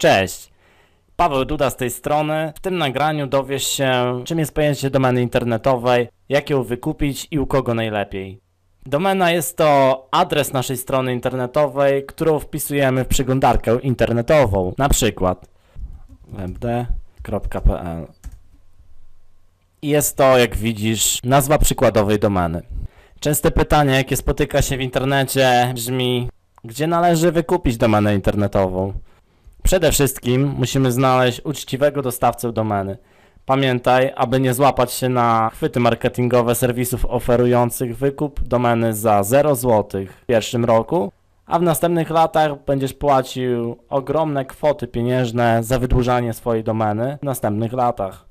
Cześć! Paweł Duda z tej strony. W tym nagraniu dowiesz się, czym jest pojęcie domeny internetowej, jak ją wykupić i u kogo najlepiej. Domena jest to adres naszej strony internetowej, którą wpisujemy w przeglądarkę internetową, na przykład webd.pl. Jest to, jak widzisz, nazwa przykładowej domeny. Częste pytanie, jakie spotyka się w internecie, brzmi: gdzie należy wykupić domenę internetową? Przede wszystkim musimy znaleźć uczciwego dostawcę domeny. Pamiętaj, aby nie złapać się na chwyty marketingowe serwisów oferujących wykup domeny za 0 zł w pierwszym roku, a w następnych latach będziesz płacił ogromne kwoty pieniężne za wydłużanie swojej domeny w następnych latach.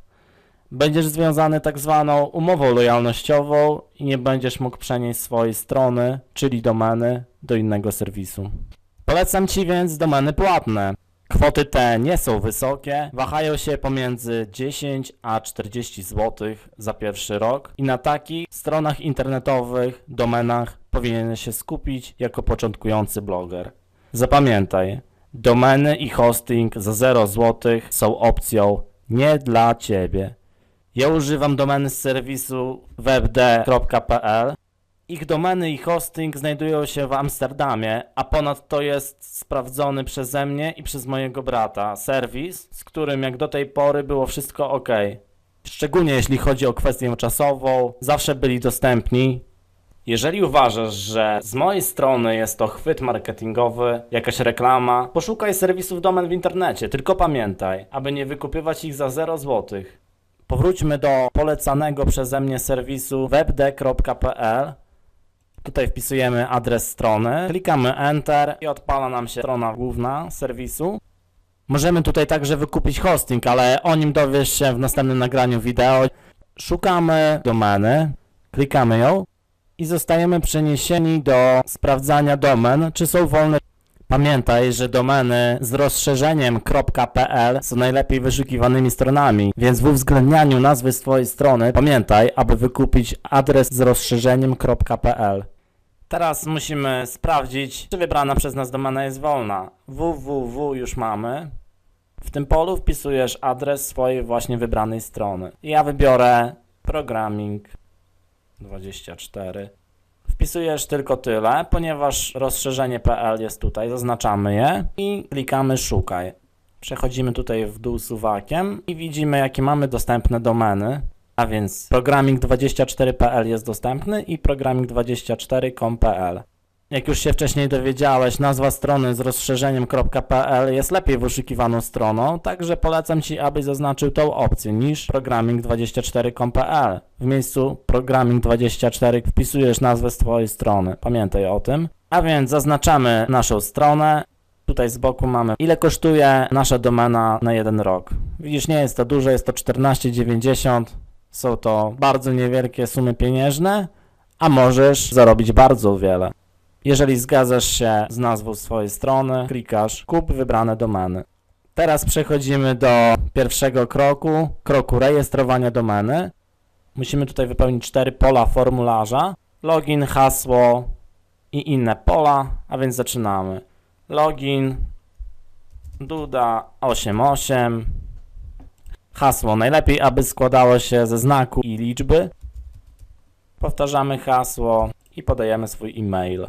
Będziesz związany tak zwaną umową lojalnościową i nie będziesz mógł przenieść swojej strony, czyli domeny, do innego serwisu. Polecam Ci więc domeny płatne. Kwoty te nie są wysokie, wahają się pomiędzy 10 a 40 zł za pierwszy rok i na takich stronach internetowych, domenach powinien się skupić jako początkujący bloger. Zapamiętaj, domeny i hosting za 0 zł są opcją nie dla Ciebie. Ja używam domeny z serwisu webd.pl. Ich domeny i hosting znajdują się w Amsterdamie, a ponadto jest sprawdzony przeze mnie i przez mojego brata serwis, z którym jak do tej pory było wszystko ok. Szczególnie jeśli chodzi o kwestię czasową, zawsze byli dostępni. Jeżeli uważasz, że z mojej strony jest to chwyt marketingowy, jakaś reklama, poszukaj serwisów domen w internecie, tylko pamiętaj, aby nie wykupywać ich za 0 złotych. Powróćmy do polecanego przeze mnie serwisu webd.pl. Tutaj wpisujemy adres strony, klikamy Enter i odpala nam się strona główna serwisu. Możemy tutaj także wykupić hosting, ale o nim dowiesz się w następnym nagraniu wideo. Szukamy domeny, klikamy ją i zostajemy przeniesieni do sprawdzania domen, czy są wolne Pamiętaj, że domeny z rozszerzeniem .pl są najlepiej wyszukiwanymi stronami, więc w uwzględnianiu nazwy swojej strony pamiętaj, aby wykupić adres z rozszerzeniem .pl. Teraz musimy sprawdzić, czy wybrana przez nas domena jest wolna. www już mamy. W tym polu wpisujesz adres swojej właśnie wybranej strony. Ja wybiorę programming 24. Wpisujesz tylko tyle, ponieważ rozszerzenie PL jest tutaj, zaznaczamy je i klikamy szukaj. Przechodzimy tutaj w dół suwakiem i widzimy jakie mamy dostępne domeny. A więc programming24.pl jest dostępny i programming24.com.pl. Jak już się wcześniej dowiedziałeś, nazwa strony z rozszerzeniem .pl jest lepiej wyszukiwaną stroną, także polecam Ci, abyś zaznaczył tą opcję niż programming24.pl. W miejscu programming24 wpisujesz nazwę swojej strony. Pamiętaj o tym. A więc zaznaczamy naszą stronę. Tutaj z boku mamy ile kosztuje nasza domena na jeden rok. Widzisz, nie jest to dużo, jest to 14,90. Są to bardzo niewielkie sumy pieniężne, a możesz zarobić bardzo wiele. Jeżeli zgadzasz się z nazwą swojej strony, klikasz kup wybrane domeny. Teraz przechodzimy do pierwszego kroku, kroku rejestrowania domeny. Musimy tutaj wypełnić cztery pola formularza. Login, hasło i inne pola, a więc zaczynamy. Login, duda88, hasło najlepiej, aby składało się ze znaku i liczby. Powtarzamy hasło i podajemy swój e-mail.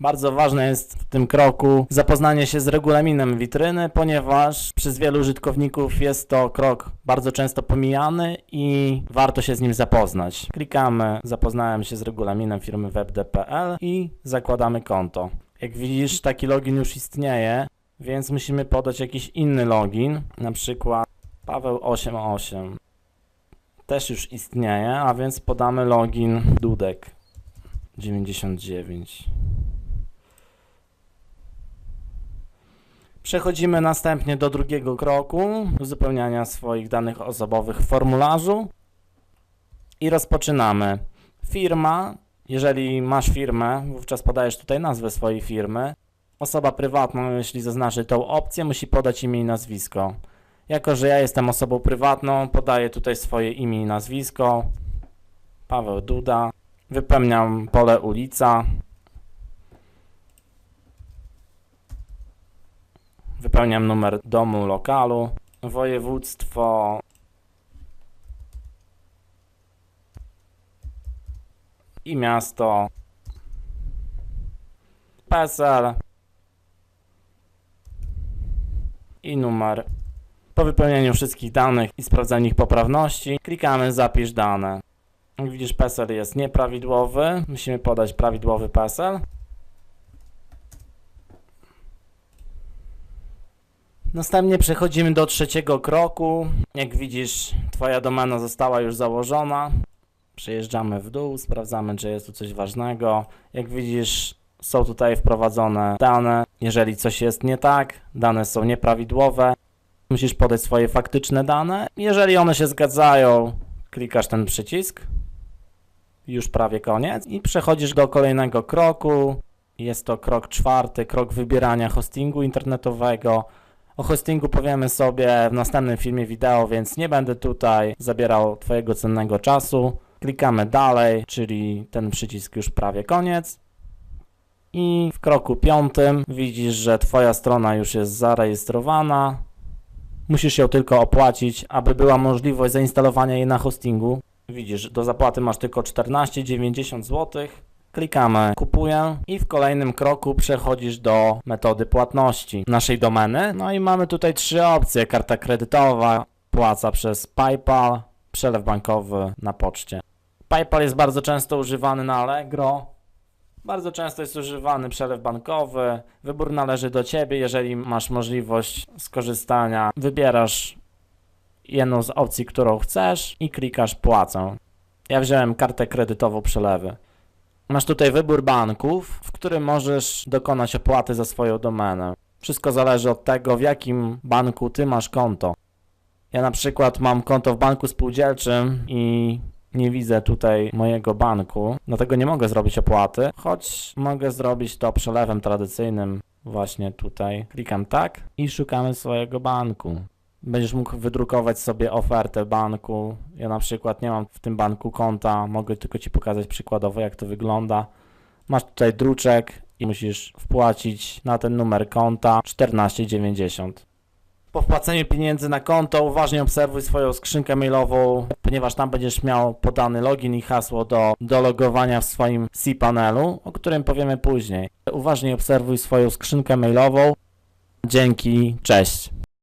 Bardzo ważne jest w tym kroku zapoznanie się z regulaminem witryny, ponieważ przez wielu użytkowników jest to krok bardzo często pomijany i warto się z nim zapoznać. Klikamy zapoznałem się z regulaminem firmy webd.pl i zakładamy konto. Jak widzisz, taki login już istnieje, więc musimy podać jakiś inny login, na przykład Paweł88. Też już istnieje, a więc podamy login Dudek 99. Przechodzimy następnie do drugiego kroku, uzupełniania swoich danych osobowych w formularzu i rozpoczynamy. Firma, jeżeli masz firmę, wówczas podajesz tutaj nazwę swojej firmy. Osoba prywatna, jeśli zaznaczy tą opcję, musi podać imię i nazwisko. Jako, że ja jestem osobą prywatną, podaję tutaj swoje imię i nazwisko. Paweł Duda. Wypełniam pole ulica, Wypełniam numer domu, lokalu, województwo. I miasto. PESEL. I numer. Po wypełnieniu wszystkich danych i sprawdzeniu ich poprawności, klikamy zapisz dane. Jak widzisz, PESEL jest nieprawidłowy. Musimy podać prawidłowy PESEL. Następnie przechodzimy do trzeciego kroku. Jak widzisz, Twoja domena została już założona. Przejeżdżamy w dół, sprawdzamy, czy jest tu coś ważnego. Jak widzisz, są tutaj wprowadzone dane. Jeżeli coś jest nie tak, dane są nieprawidłowe, musisz podać swoje faktyczne dane. Jeżeli one się zgadzają, klikasz ten przycisk. Już prawie koniec. I przechodzisz do kolejnego kroku. Jest to krok czwarty, krok wybierania hostingu internetowego. O hostingu powiemy sobie w następnym filmie wideo, więc nie będę tutaj zabierał Twojego cennego czasu. Klikamy dalej, czyli ten przycisk już prawie koniec. I w kroku piątym widzisz, że Twoja strona już jest zarejestrowana. Musisz ją tylko opłacić, aby była możliwość zainstalowania jej na hostingu. Widzisz, do zapłaty masz tylko 14,90 zł. Klikamy kupuję i w kolejnym kroku przechodzisz do metody płatności naszej domeny. No i mamy tutaj trzy opcje. Karta kredytowa, płaca przez PayPal, przelew bankowy na poczcie. PayPal jest bardzo często używany na Allegro. Bardzo często jest używany przelew bankowy. Wybór należy do Ciebie. Jeżeli masz możliwość skorzystania, wybierasz jedną z opcji, którą chcesz i klikasz płacę. Ja wziąłem kartę kredytową przelewy. Masz tutaj wybór banków, w którym możesz dokonać opłaty za swoją domenę. Wszystko zależy od tego, w jakim banku ty masz konto. Ja na przykład mam konto w banku spółdzielczym i nie widzę tutaj mojego banku, dlatego nie mogę zrobić opłaty, choć mogę zrobić to przelewem tradycyjnym właśnie tutaj. Klikam tak i szukamy swojego banku. Będziesz mógł wydrukować sobie ofertę banku. Ja na przykład nie mam w tym banku konta, mogę tylko Ci pokazać przykładowo jak to wygląda. Masz tutaj druczek i musisz wpłacić na ten numer konta 14,90. Po wpłaceniu pieniędzy na konto uważnie obserwuj swoją skrzynkę mailową, ponieważ tam będziesz miał podany login i hasło do, do logowania w swoim cPanelu, o którym powiemy później. Uważnie obserwuj swoją skrzynkę mailową. Dzięki, cześć.